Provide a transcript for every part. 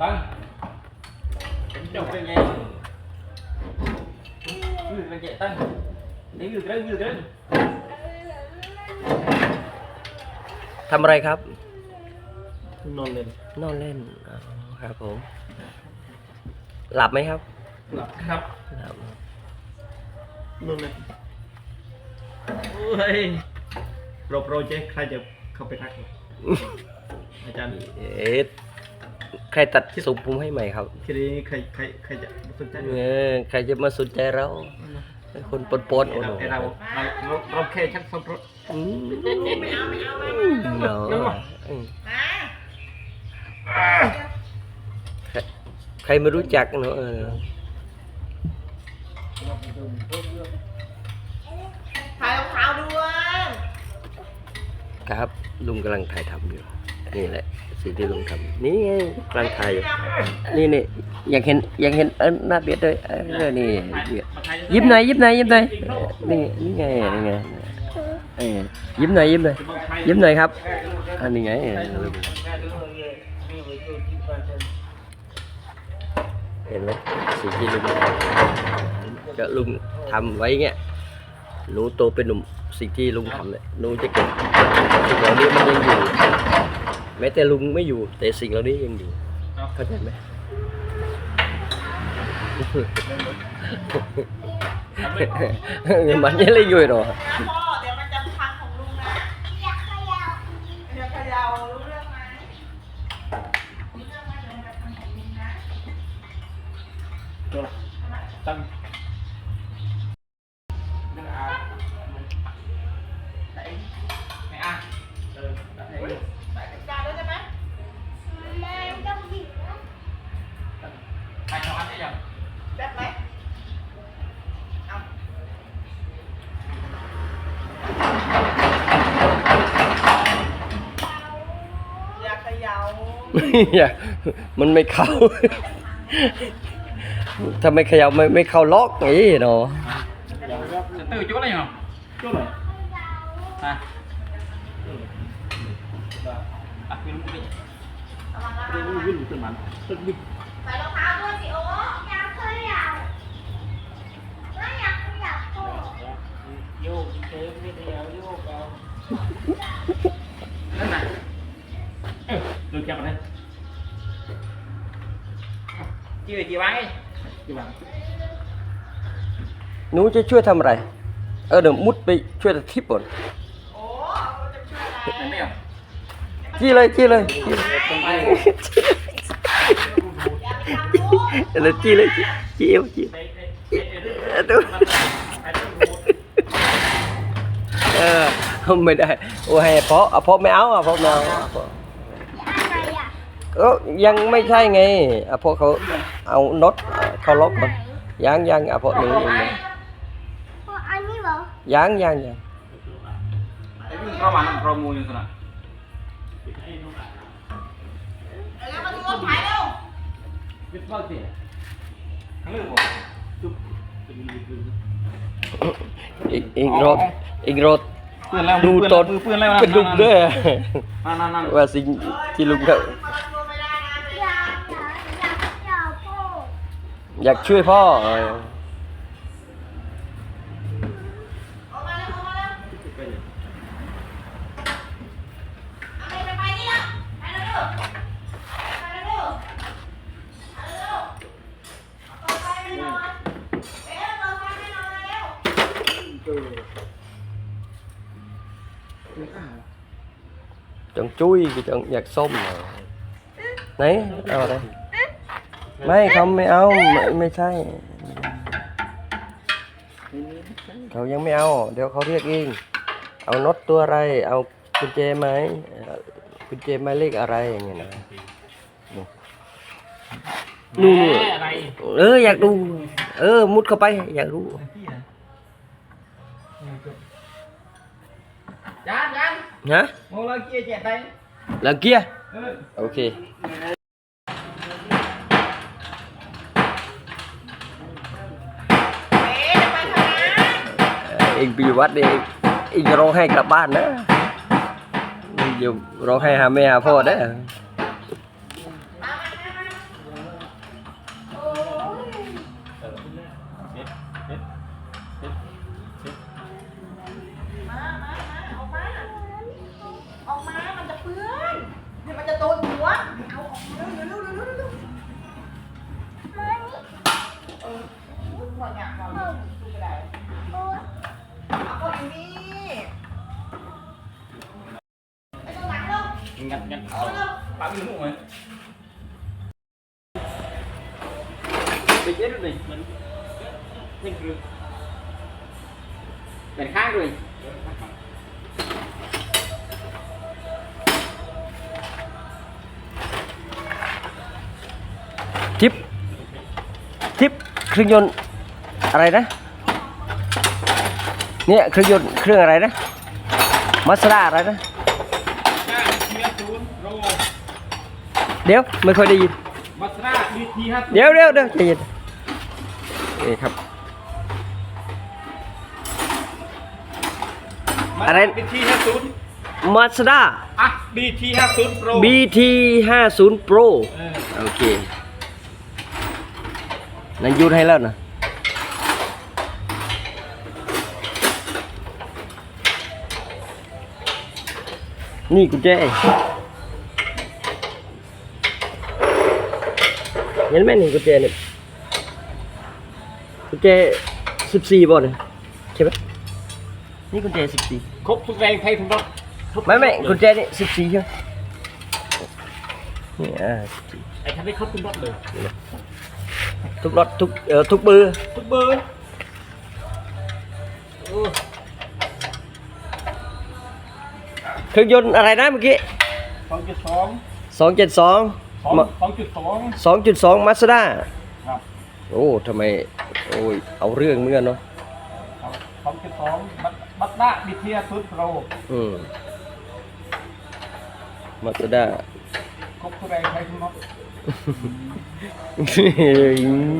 อะนี่ค รับน้องอ้ามอันคุณไม่อ้ากันฟังเป็นจบเป็นไงยืดเป็นเจ็ดตั้งนี่ยืดเรื่องยืดเรื่องทำอะไรครับ นอนเลยนอนเล่นอ๋อครับผม หลับไหมครับ หลับครับหลับนอนเลยเฮ้ยโปรโปรเจใครจะเข้าไปทักอาจารย์เอ๊ะใครตัดสุผมให้ใหม่ครับ ทีนี้ใครใครใครจะ สนใจเออใครจะมาสนใจเรา คนปนปนๆโอ้เราโหเราเราเราแค่ชักสมรสอืมไม่เอาไม่เอาไม่เนาะอืมมาใครไม่รู้จักเนาะเออถ่ายรองเท้าด้วยครับลุงกำลังถ่ายทำอยู่นี่แหละ สิ่งที่ลุงทำนี่ไงกำลังถ่ายอยู่นี่นี่อยากเห็นอยากเห็นเออหน้าเบียดด้วยเออนี่เบียดยิ้มหน่อยยิ้มหน่อยยิ้มหน่อยเออนี่นี่ไงนี่ไงเออยิ้มหน่อยยิ้มหน่อยยิ้มหน่อยครับอันนี้ไงเออเห็นไหมสิ่งที่ลุงทำก็ลุงทำไว้เงี้ยหนูโตเป็นหนุ่มสิ่งที่ลุงทำเนี่ยหนูจะเก่งสิ่งเหล่านี้มันยังอยู่ แม้แต่ลุงไม่อยู่ แต่สิ่งเหล่านี้ยังอยู่เข้าใจไหมมันยังเลยอยู่หรอนะพ่อเดี๋ยวมันจะพังของลุงนะอย่าเขย่าอย่าเขย่ารู้เรื่องไหมรู้เรื่องไหมเดี๋ยวมันจะพังของลุงนะตั้ง อย่ามันไม่เข้า ถ้าไม่เขยับไม่ไม่เข้าล็อกไอ้เนาะจะตื่นจุ๊อะไรเหรอจุ๊เลยฮะอะพี่ลุงพี่ระวังนะพี่ลุงวิ่งขึ้นมันตึ้งวิ่งใส่รองเท้าด้วยสิโอ้อย่าเขย่าไม่อยากเขย่าโอ้โยกเชิงไม่ได้เอาโยกเอานั่นน่ะเออดูแคปอะไรจีบจีบไว้จีบไว้หนูจะช่วยทำอะไร เออเดี๋ยวมุดไปช่วยทิปก่อนโอ้จะช่วยอะไรไม่เอาจี้เลยจี้เลยจี้เลยตรงไปอย่าไปทำลูกเดี๋ยวจี้เลยจี้จี้เอาจี้เออดูเออไม่ได้โอ้ให้เพราะเอาเพราะไม่เอาอะเพราะไม่เอาอะ เพราะก็ยังไม่ใช่ไงอะเพราะเขาเอาน็อตเขาล็อกมันยังยังอะเพราะหนึ่งยังอันนี้เหรอยังยังยังไอ้วิ่งเข้ามาเรามูอยู่สนะแล้วมาดูรถไถเร็ววิทย์บ้าสิทั้งเรื่องผมจุ๊บอีกอีกรถอีกรถเพื่อนแล้วดูตอนเพื่อนแล้วกระดุมด้วยนั่นนั่นนั่นว่าสิ่งที่ลุงเขา อยากช่วยพ่อเออจังจุ้ย cái จังอยากส้มเหรอไหนเอาอะไร ไม่เขาไม่เอาไม่ไม่ใช่ เขายังไม่เอา เดี๋ยวเขาเรียกเองเอาน็อตตัวอะไร เอากุญแจไหมเอ่อกุญแจหมายเลขอะไรอย่างเงี้ยนะนู่นแหมอะไรเอออยากดู เออ มุดเข้าไป อยากรู้จานจานฮะมองเราเกียร์เจ็ดไปแล้วเกียร์เออโอเค เองไปอยู่วัดเองเองจะร้องให้กลับบ้านนะเองอย่ร้องให้หาแม่หาพ่อนะมามามาม ไอตัวหลังลงงัดงัดเอาปั๊มอยู่หมูไหมไปเจ็ดเลยมันนี่คือเป็นข้างด้วยทิปทิปเครื่องยนต์อะไรนะ เนี่ยเครื่องยนต์เครื่องอะไรนะมาสด้าอะไรนะเมียศูนย์โรเดี๋ยวไม่ค่อยได้ยินมัสราดีทีครับเดี๋ยวเดี๋ยวเดี๋ยวใจเย็นนี่ครับอะไรดีทีห้าศูนย์มาสด้าอะดีทีห้าศูนย์โปร BT 50 Pro เออโอเคนั่นยุดให้แล้วนะ นี่กุญแจเห็นไหมนี่กุญแจเนี่ยกุญแจสิบสี่บอลเนี่ยใช่ไหมนี่กุญแจสิบสี่ครบทุกแรงไทยทุกรถไม่ไม่กุญแจนี่สิบสี่ใช่ไหมนี่อ่า14ไอ้คันนี้ครบทุกรถเลยทุกรถทุกเอ่อทุกเบอร์ทุกเบอร์ เครื่องยนต์อะไรนะเมื่อกี้สองจุดสองสองเจ็ดสองสองสองจุดสองสองจุดสองมาสด้าครับโอ้ทำไมโอ้ยเอาเรื่องเหมือนกันเนาะสองจุดสองบัตบัตรด้าดีทีห้าศูนย์โปรอืมมาสด้าครบทุกแรงไทยทุกรถ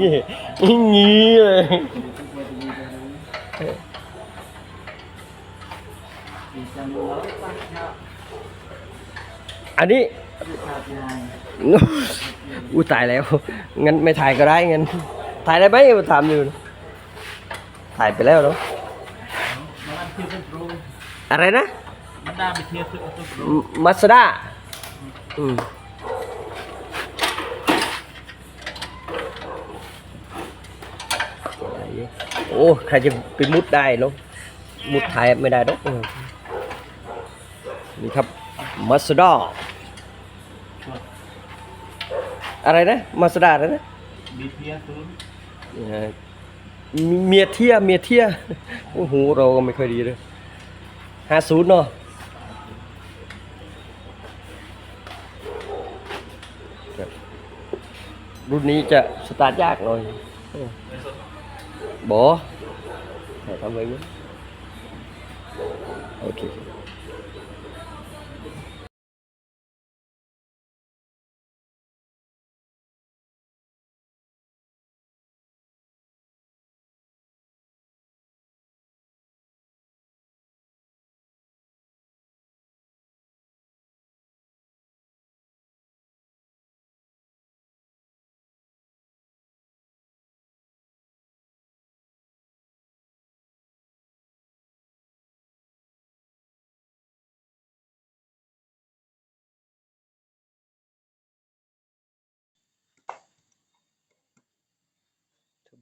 งี้งี้เลย อันนี้อู้ตายแล้วงั้นไม่ถ่ายก็ได้งั้นถ่ายได้ไหมมาถามอยู่นะถ่ายไปแล้วเนาะมาดันทีเป็นโปรอะไรนะบัตรด้าดีทีห้าศูนย์โปรมาสด้าอืมโอ้ใครจะไปมุดได้เนาะมุดถ่ายไม่ได้หรอกเออนี่ครับมาสด้า อะไรนะมาสด้าอะไรนะดีทีห้าศูนย์นี่ฮะมีเมียเทียเมียเทียโอ้โหเราก็ไม่ค่อยดีเลยห้าศูนย์เนาะครับรุ่นนี้จะสตาร์ทยากหน่อยเออบอแต่ทำไงมั้ยโอเค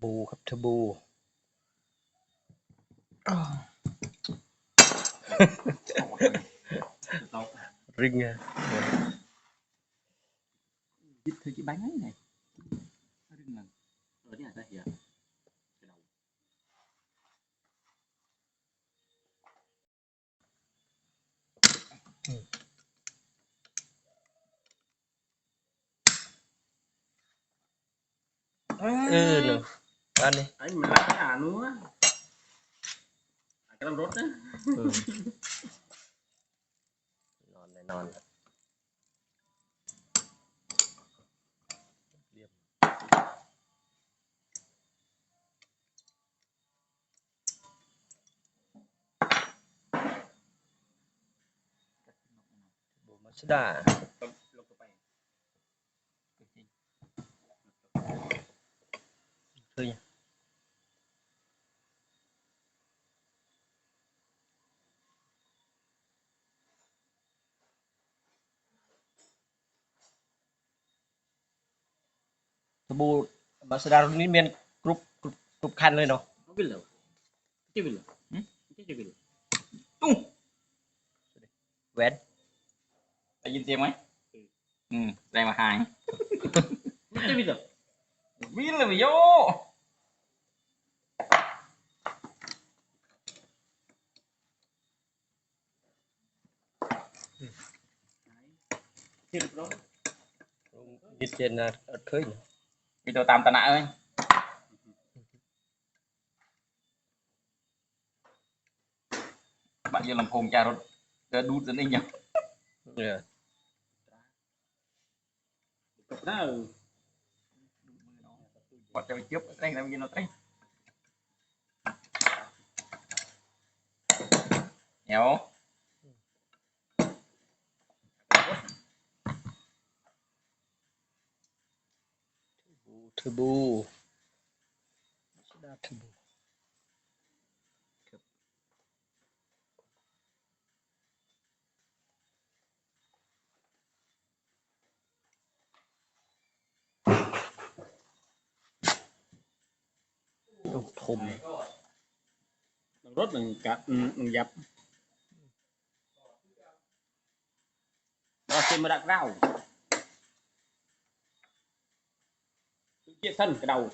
บูครับทบูริงไงยึดถือกี่ใบไงเนี่ยเรื่ ăn đi anh mình lấy lái à nữa à, cái làm rốt á. ừ. non này non sudah Itunya. น่นอนเรียบโบมาสด้า lục cái bè เฮ้ยสบู่มาสด้ารุ่นนี้เมียนกรุ๊ปกรุ๊ ปกรุ๊ปคันเลยเนาะ nó biết lửa chứ biết lửa chứ chứ biết lửa tung แหวน ได้ยินเสียงไหมอืมแรงมาหายจะบินเหรอบินเลยไปโย ทบูชดาทบูต้องทมรถหนึ่งกัดหนึ่งยับเราเซ็นมาดักเรา Chia thân cái đầu.